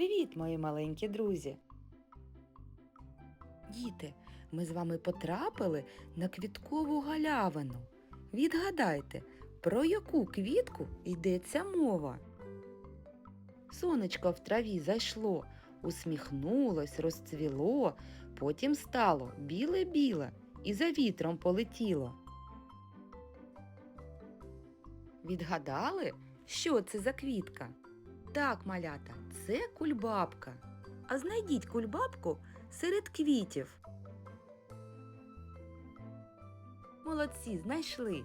Привіт, мої маленькі друзі! Діти, ми з вами потрапили на квіткову галявину. Відгадайте, про яку квітку йдеться мова? Сонечко в траві зайшло, усміхнулось, розцвіло, потім стало біле-біле і за вітром полетіло. Відгадали, що це за квітка? Так, малята, це кульбабка. А знайдіть кульбабку серед квітів. Молодці, знайшли.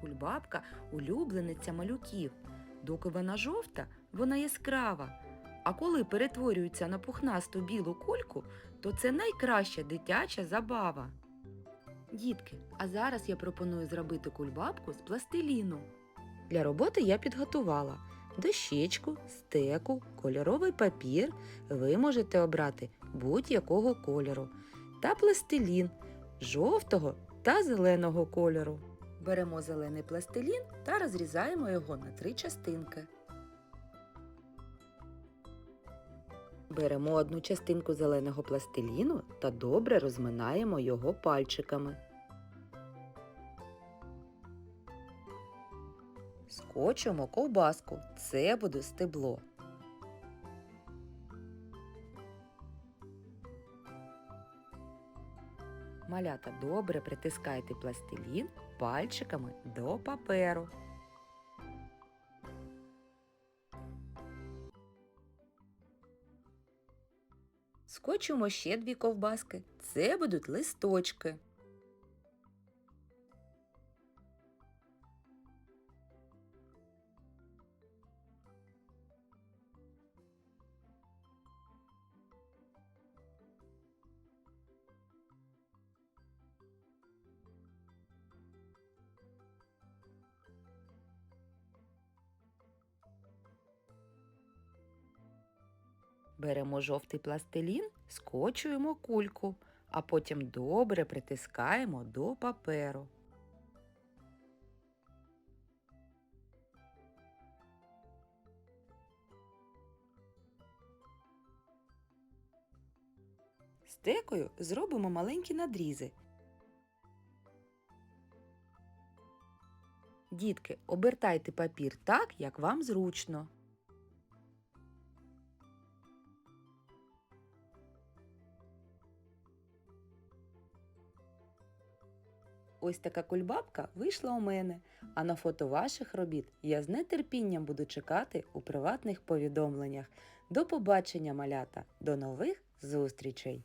Кульбабка улюблениця малюків. Доки вона жовта, вона яскрава. А коли перетворюється на пухнасту білу кульку, то це найкраща дитяча забава. Дітки, а зараз я пропоную зробити кульбабку з пластиліну. Для роботи я підготувала дощечку, стеку, кольоровий папір. Ви можете обрати будь-якого кольору та пластилін жовтого та зеленого кольору. Беремо зелений пластилін та розрізаємо його на три частинки. Беремо одну частинку зеленого пластиліну та добре розминаємо його пальчиками. Скочимо ковбаску. Це буде стебло. Малята добре притискайте пластилін пальчиками до паперу. Скочимо ще дві ковбаски. Це будуть листочки. Беремо жовтий пластилін, скочуємо кульку, а потім добре притискаємо до паперу. Стекою зробимо маленькі надрізи. Дітки, обертайте папір так, як вам зручно. Ось така кульбабка вийшла у мене, а на фото ваших робіт я з нетерпінням буду чекати у приватних повідомленнях. До побачення, малята! До нових зустрічей!